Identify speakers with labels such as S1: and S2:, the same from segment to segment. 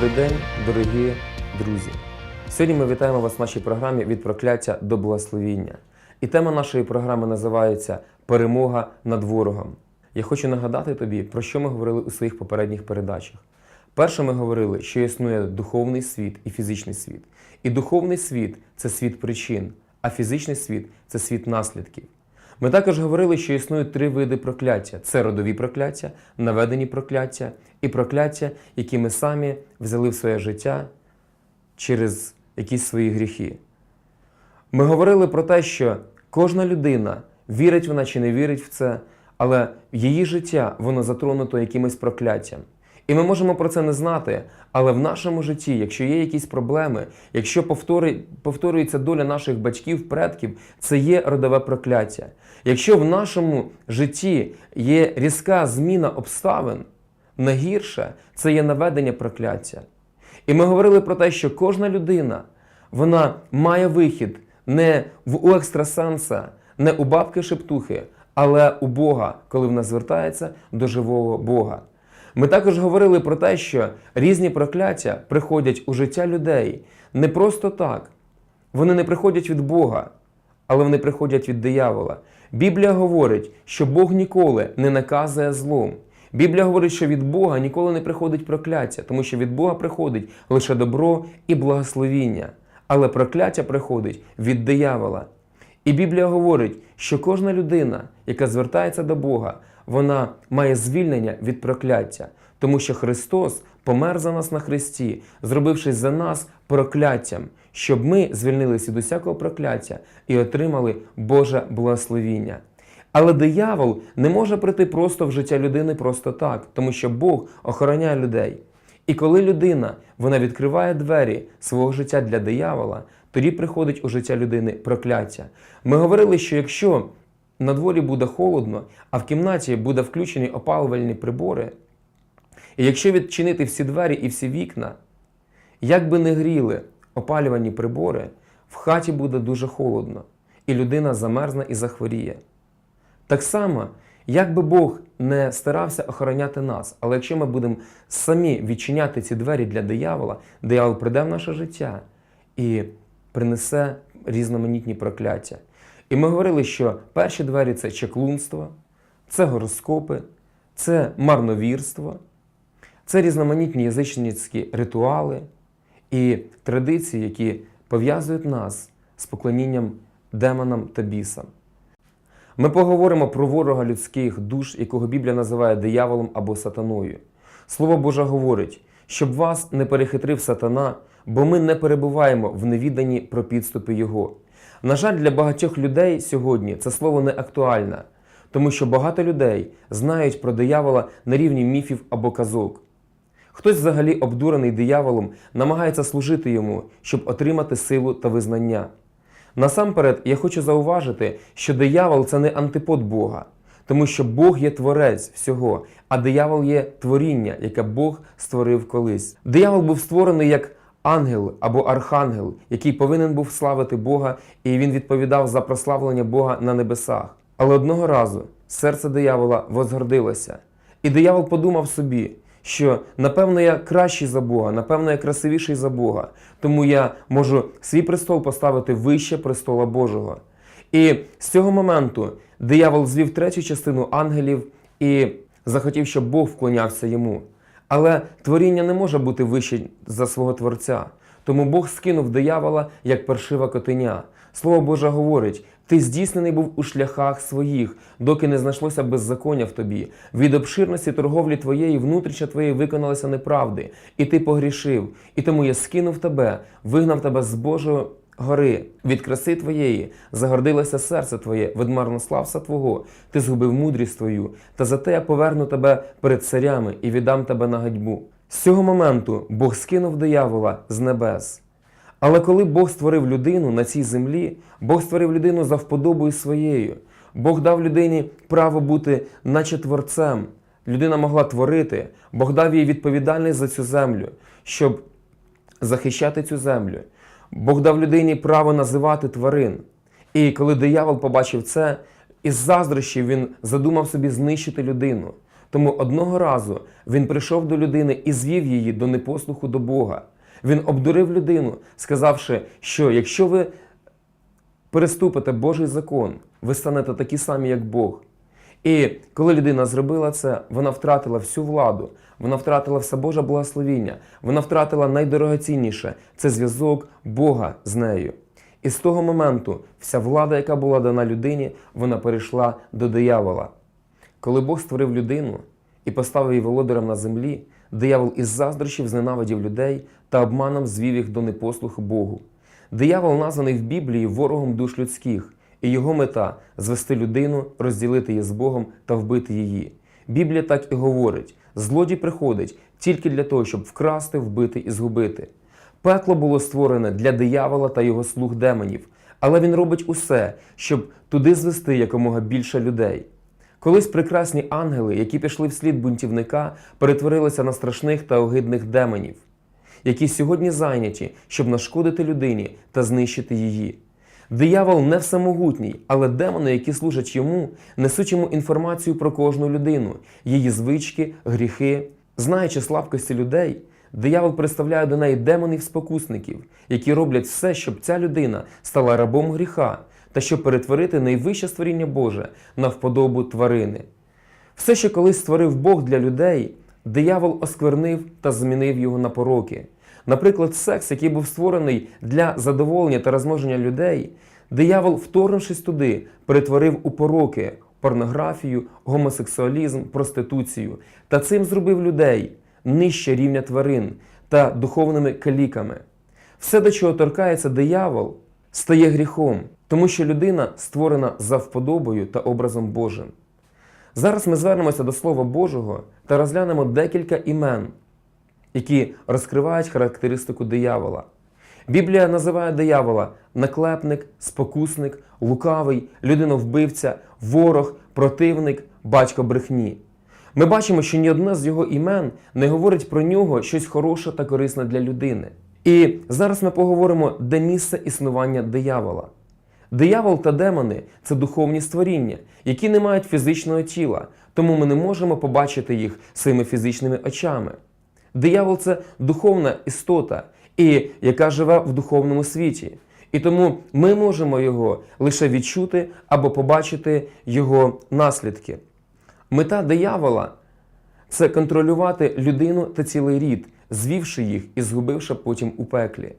S1: Добрий день, дорогі друзі! Сьогодні ми вітаємо вас в нашій програмі від прокляття до благословіння. І тема нашої програми називається Перемога над ворогом. Я хочу нагадати тобі, про що ми говорили у своїх попередніх передачах. Перше, ми говорили, що існує духовний світ і фізичний світ. І духовний світ це світ причин, а фізичний світ це світ наслідків. Ми також говорили, що існують три види прокляття: це родові прокляття, наведені прокляття і прокляття, які ми самі взяли в своє життя через якісь свої гріхи. Ми говорили про те, що кожна людина, вірить вона чи не вірить в це, але її життя воно затронуто якимось прокляттям. І ми можемо про це не знати, але в нашому житті, якщо є якісь проблеми, якщо повторюється доля наших батьків, предків, це є родове прокляття. Якщо в нашому житті є різка зміна обставин, на гірше, це є наведення прокляття. І ми говорили про те, що кожна людина вона має вихід не в у екстрасенса, не у бабки шептухи, але у Бога, коли вона звертається до живого Бога. Ми також говорили про те, що різні прокляття приходять у життя людей не просто так. Вони не приходять від Бога, але вони приходять від диявола. Біблія говорить, що Бог ніколи не наказує злом. Біблія говорить, що від Бога ніколи не приходить прокляття, тому що від Бога приходить лише добро і благословіння. Але прокляття приходить від диявола. І Біблія говорить, що кожна людина, яка звертається до Бога, вона має звільнення від прокляття, тому що Христос помер за нас на Христі, зробивши за нас прокляттям, щоб ми звільнилися від усякого прокляття і отримали Боже благословіння. Але диявол не може прийти просто в життя людини просто так, тому що Бог охороняє людей. І коли людина вона відкриває двері свого життя для диявола, тоді приходить у життя людини прокляття. Ми говорили, що якщо на дворі буде холодно, а в кімнаті буде включені опалювальні прибори, і якщо відчинити всі двері і всі вікна, як би не гріли опалювані прибори, в хаті буде дуже холодно, і людина замерзне і захворіє. Так само, як би Бог не старався охороняти нас, але якщо ми будемо самі відчиняти ці двері для диявола, диявол прийде в наше життя і принесе різноманітні прокляття. І ми говорили, що перші двері це чеклунство, це гороскопи, це марновірство, це різноманітні язичницькі ритуали і традиції, які пов'язують нас з поклонінням демонам та бісам. Ми поговоримо про ворога людських душ, якого Біблія називає дияволом або сатаною. Слово Боже говорить, щоб вас не перехитрив сатана, бо ми не перебуваємо в невіданні про підступи Його. На жаль, для багатьох людей сьогодні це слово не актуальне, тому що багато людей знають про диявола на рівні міфів або казок. Хтось взагалі обдурений дияволом намагається служити йому, щоб отримати силу та визнання. Насамперед, я хочу зауважити, що диявол це не антипод Бога, тому що Бог є творець всього, а диявол є творіння, яке Бог створив колись. Диявол був створений як ангел або архангел, який повинен був славити Бога, і він відповідав за прославлення Бога на небесах. Але одного разу серце диявола возгордилося, і диявол подумав собі, що напевно я кращий за Бога, напевно, я красивіший за Бога, тому я можу свій престол поставити вище престола Божого. І з цього моменту диявол звів третю частину ангелів і захотів, щоб Бог вклонявся йому. Але творіння не може бути вище за свого Творця. Тому Бог скинув диявола як паршива котеня. Слово Боже говорить: ти здійснений був у шляхах своїх, доки не знайшлося беззаконня в тобі. Від обширності торговлі твоєї, внутрішня твоєї виконалися неправди, і ти погрішив. І тому я скинув тебе, вигнав тебе з Божого гори, від краси твоєї, загордилося серце твоє, від марнославства твого, ти згубив мудрість твою, та зате я поверну тебе перед царями і віддам тебе на гадьбу. З цього моменту Бог скинув диявола з небес. Але коли Бог створив людину на цій землі, Бог створив людину за вподобою своєю. Бог дав людині право бути наче творцем. Людина могла творити, Бог дав їй відповідальність за цю землю, щоб захищати цю землю. Бог дав людині право називати тварин. І коли диявол побачив це, із заздрощів він задумав собі знищити людину. Тому одного разу він прийшов до людини і звів її до непослуху до Бога. Він обдурив людину, сказавши, що якщо ви переступите Божий закон, ви станете такі самі, як Бог. І коли людина зробила це, вона втратила всю владу, вона втратила все Боже благословіння, вона втратила найдорогоцінніше це зв'язок Бога з нею. І з того моменту вся влада, яка була дана людині, вона перейшла до диявола. Коли Бог створив людину і поставив її володарем на землі, диявол із заздрощів зненавидів людей та обманом звів їх до непослуху Богу. Диявол названий в Біблії ворогом душ людських, і його мета звести людину, розділити її з Богом та вбити її. Біблія так і говорить: злодій приходить тільки для того, щоб вкрасти, вбити і згубити. Пекло було створене для диявола та його слуг демонів, але він робить усе, щоб туди звести якомога більше людей. Колись прекрасні ангели, які пішли вслід бунтівника, перетворилися на страшних та огидних демонів, які сьогодні зайняті, щоб нашкодити людині та знищити її. Диявол не всемогутній, але демони, які служать йому, несуть йому інформацію про кожну людину, її звички, гріхи. Знаючи слабкості людей, диявол представляє до неї демонів-спокусників, які роблять все, щоб ця людина стала рабом гріха та щоб перетворити найвище створіння Боже на вподобу тварини. Все, що колись створив Бог для людей, диявол осквернив та змінив його на пороки. Наприклад, секс, який був створений для задоволення та розмноження людей, диявол, вторгнувшись туди, перетворив у пороки, порнографію, гомосексуалізм, проституцію та цим зробив людей нижче рівня тварин та духовними каліками. Все, до чого торкається диявол, стає гріхом, тому що людина створена за вподобою та образом Божим. Зараз ми звернемося до Слова Божого та розглянемо декілька імен, які розкривають характеристику диявола. Біблія називає диявола наклепник, спокусник, лукавий, людиновбивця, ворог, противник, батько брехні. Ми бачимо, що ні одне з його імен не говорить про нього щось хороше та корисне для людини. І зараз ми поговоримо, де місце існування диявола. Диявол та демони це духовні створіння, які не мають фізичного тіла, тому ми не можемо побачити їх своїми фізичними очами. Диявол це духовна істота, і яка живе в духовному світі. І тому ми можемо його лише відчути або побачити його наслідки. Мета диявола це контролювати людину та цілий рід, звівши їх і згубивши потім у пеклі.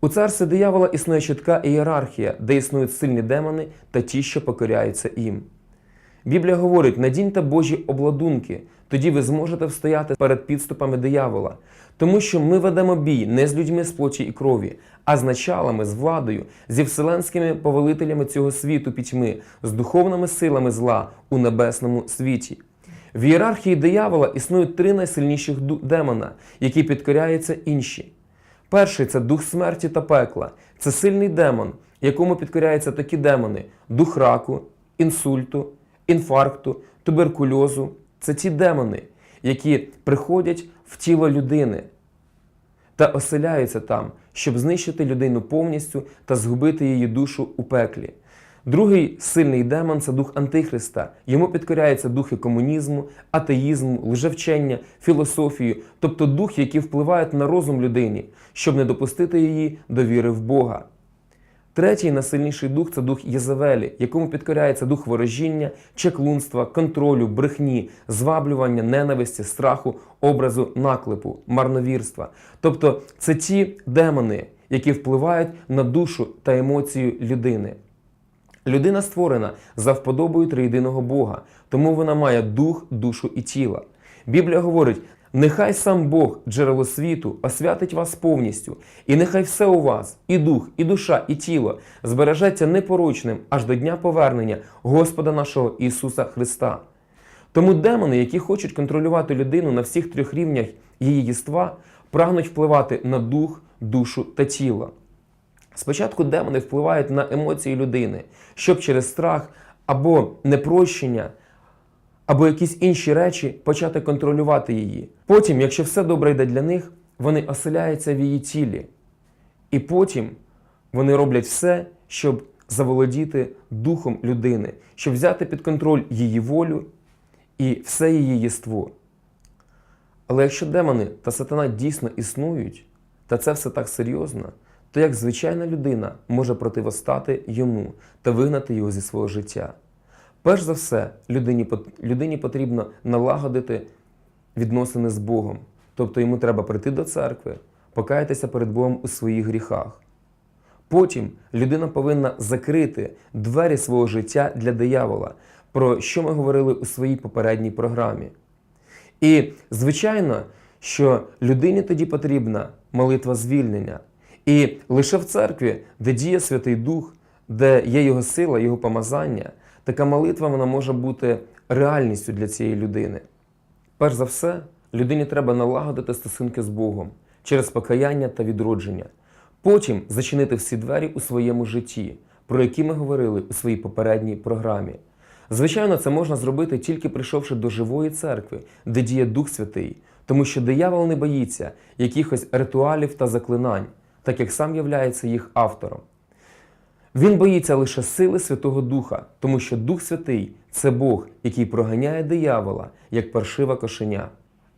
S1: У царстві диявола існує чітка ієрархія, де існують сильні демони та ті, що покоряються їм. Біблія говорить: надіньте Божі обладунки, тоді ви зможете встояти перед підступами диявола, тому що ми ведемо бій не з людьми з плоті і крові, а з началами, з владою, зі вселенськими повелителями цього світу пітьми, з духовними силами зла у небесному світі. В ієрархії диявола існують три найсильніших демона, які підкоряються інші. Перший це дух смерті та пекла. Це сильний демон, якому підкоряються такі демони: дух раку, інсульту, інфаркту, туберкульозу. Це ті демони, які приходять в тіло людини та оселяються там, щоб знищити людину повністю та згубити її душу у пеклі. Другий сильний демон це дух Антихриста. Йому підкоряються духи комунізму, атеїзму, лжевчення, філософії, тобто духи, які впливають на розум людині, щоб не допустити її до віри в Бога. Третій найсильніший дух це дух Єзавелі, якому підкоряється дух ворожіння, чеклунства, контролю, брехні, зваблювання, ненависті, страху, образу, наклепу, марновірства. Тобто це ті демони, які впливають на душу та емоцію людини. Людина створена за вподобою триєдиного Бога, тому вона має дух, душу і тіло. Біблія говорить: нехай сам Бог, джерело світу, освятить вас повністю, і нехай все у вас, і дух, і душа, і тіло збережеться непорочним аж до дня повернення Господа нашого Ісуса Христа. Тому демони, які хочуть контролювати людину на всіх трьох рівнях її єства, прагнуть впливати на дух, душу та тіло. Спочатку демони впливають на емоції людини, щоб через страх або непрощення, або якісь інші речі почати контролювати її. Потім, якщо все добре йде для них, вони оселяються в її тілі. І потім вони роблять все, щоб заволодіти духом людини, щоб взяти під контроль її волю і все її єство. Але якщо демони та сатана дійсно існують, та це все так серйозно, то як звичайна людина може противостати йому та вигнати його зі свого життя? Перш за все, людині, людині потрібно налагодити відносини з Богом. Тобто йому треба прийти до церкви, покаятися перед Богом у своїх гріхах. Потім людина повинна закрити двері свого життя для диявола, про що ми говорили у своїй попередній програмі. І, звичайно, що людині тоді потрібна молитва звільнення. І лише в церкві, де діє Святий Дух, де є його сила, його помазання, така молитва вона може бути реальністю для цієї людини. Перш за все, людині треба налагодити стосунки з Богом через покаяння та відродження. Потім зачинити всі двері у своєму житті, про які ми говорили у своїй попередній програмі. Звичайно, це можна зробити тільки прийшовши до живої церкви, де діє Дух Святий, тому що диявол не боїться якихось ритуалів та заклинань, так як сам являється їх автором. Він боїться лише сили Святого Духа, тому що Дух Святий це Бог, який проганяє диявола, як паршива кошеня.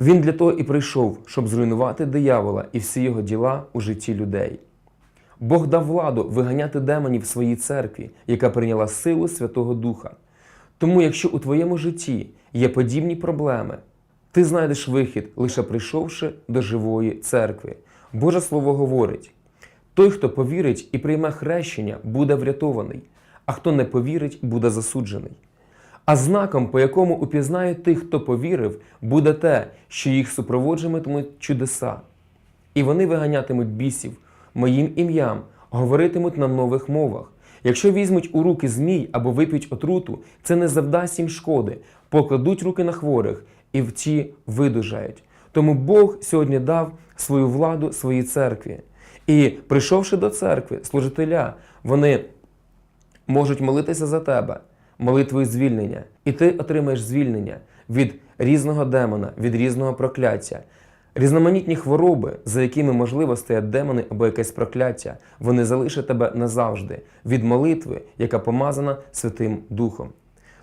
S1: Він для того і прийшов, щоб зруйнувати диявола і всі його діла у житті людей. Бог дав владу виганяти демонів в своїй церкві, яка прийняла силу Святого Духа. Тому, якщо у твоєму житті є подібні проблеми, ти знайдеш вихід, лише прийшовши до живої церкви. Боже Слово говорить: той, хто повірить і прийме хрещення, буде врятований, а хто не повірить, буде засуджений. А знаком, по якому упізнають тих, хто повірив, буде те, що їх супроводжуватимуть чудеса. І вони виганятимуть бісів моїм ім'ям, говоритимуть на нових мовах. Якщо візьмуть у руки змій або вип'ють отруту, це не завдасть їм шкоди, покладуть руки на хворих і в ті видужають. Тому Бог сьогодні дав свою владу своїй церкві. І прийшовши до церкви, служителя, вони можуть молитися за тебе молитвою звільнення, і ти отримаєш звільнення від різного демона, від різного прокляття. Різноманітні хвороби, за якими можливо стоять демони або якесь прокляття, вони залишать тебе назавжди від молитви, яка помазана Святим Духом.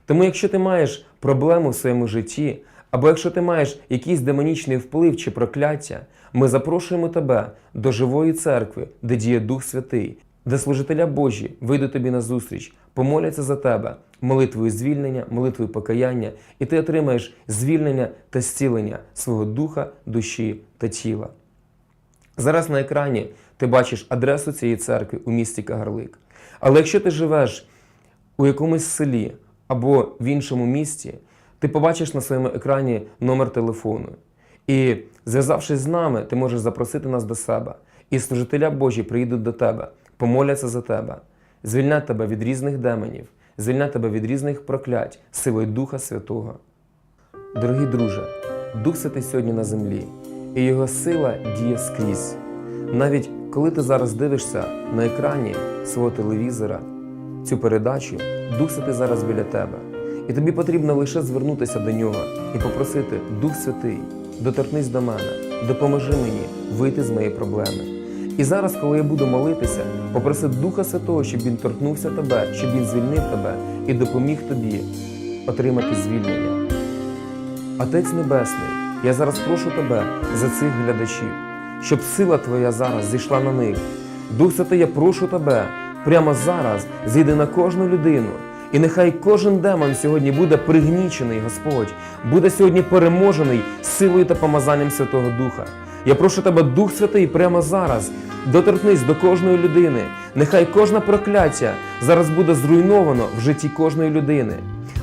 S1: Тому, якщо ти маєш проблему в своєму житті, або якщо ти маєш якийсь демонічний вплив чи прокляття, ми запрошуємо тебе до живої церкви, де діє Дух Святий, де служителя Божі вийдуть тобі на зустріч, помоляться за тебе молитвою звільнення, молитвою покаяння, і ти отримаєш звільнення та зцілення свого духа, душі та тіла. Зараз на екрані ти бачиш адресу цієї церкви у місті Кагарлик. Але якщо ти живеш у якомусь селі або в іншому місті, ти побачиш на своєму екрані номер телефону. І зв'язавшись з нами, ти можеш запросити нас до себе. І служителя Божі приїдуть до тебе, помоляться за тебе, звільнять тебе від різних демонів, звільнять тебе від різних проклять силою Духа Святого. Дорогі друже, Дух Святий сьогодні на землі, і його сила діє скрізь. Навіть коли ти зараз дивишся на екрані свого телевізора цю передачу, Дух Святий зараз біля тебе. І тобі потрібно лише звернутися до нього і попросити Дух Святий, доторкнись до мене, допоможи мені вийти з моєї проблеми. І зараз, коли я буду молитися, попроси Духа Святого, щоб він торкнувся тебе, щоб він звільнив тебе і допоміг тобі отримати звільнення. Отець Небесний, я зараз прошу тебе за цих глядачів, щоб сила Твоя зараз зійшла на них. Дух Святий, я прошу тебе прямо зараз зійди на кожну людину. І нехай кожен демон сьогодні буде пригнічений, Господь, буде сьогодні переможений силою та помазанням Святого Духа. Я прошу тебе, Дух Святий, прямо зараз доторкнись до кожної людини. Нехай кожне прокляття зараз буде зруйновано в житті кожної людини.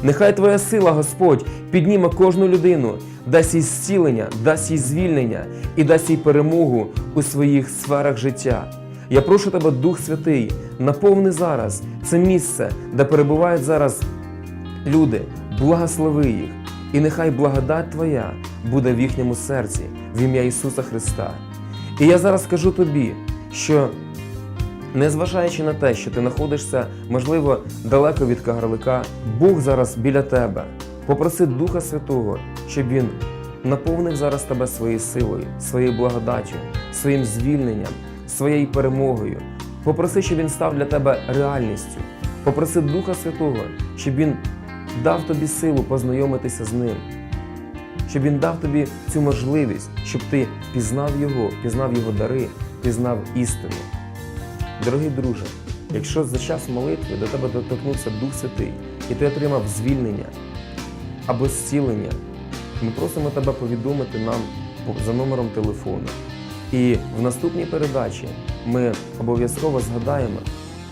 S1: Нехай Твоя сила, Господь, підніме кожну людину, дасть їй зцілення, дасть їй звільнення і дасть їй перемогу у своїх сферах життя. Я прошу тебе, Дух Святий, наповни зараз це місце, де перебувають зараз люди, благослови їх, і нехай благодать Твоя буде в їхньому серці, в ім'я Ісуса Христа. І я зараз скажу тобі, що незважаючи на те, що ти знаходишся, можливо, далеко від Кагарлика, Бог зараз біля тебе. Попроси Духа Святого, щоб Він наповнив зараз тебе своєю силою, своєю благодаттю, своїм звільненням, своєю перемогою. Попроси, щоб він став для тебе реальністю. Попроси Духа Святого, щоб він дав тобі силу познайомитися з ним, щоб він дав тобі цю можливість, щоб ти пізнав його, пізнав його дари, пізнав істину. Дорогий друже, якщо за час молитви до тебе доторкнувся Дух Святий, і ти отримав звільнення або зцілення, ми просимо тебе повідомити нам за номером телефону. І в наступній передачі ми обов'язково згадаємо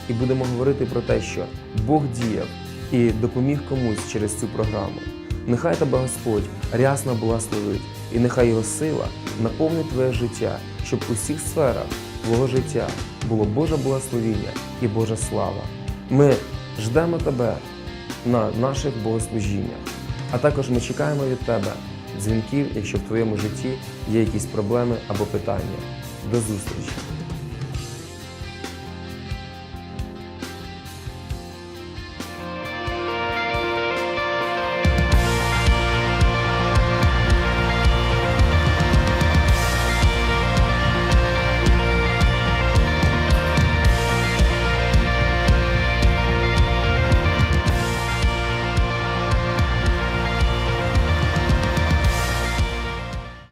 S1: і будемо говорити про те, що Бог діяв і допоміг комусь через цю програму. Нехай тебе Господь рясно благословить, і нехай його сила наповнить твоє життя, щоб у всіх сферах твого життя було Боже благословіння і Божа слава. Ми ждемо тебе на наших богослужіннях, а також ми чекаємо від тебе дзвінків, якщо в твоєму житті є якісь проблеми або питання. До зустрічі!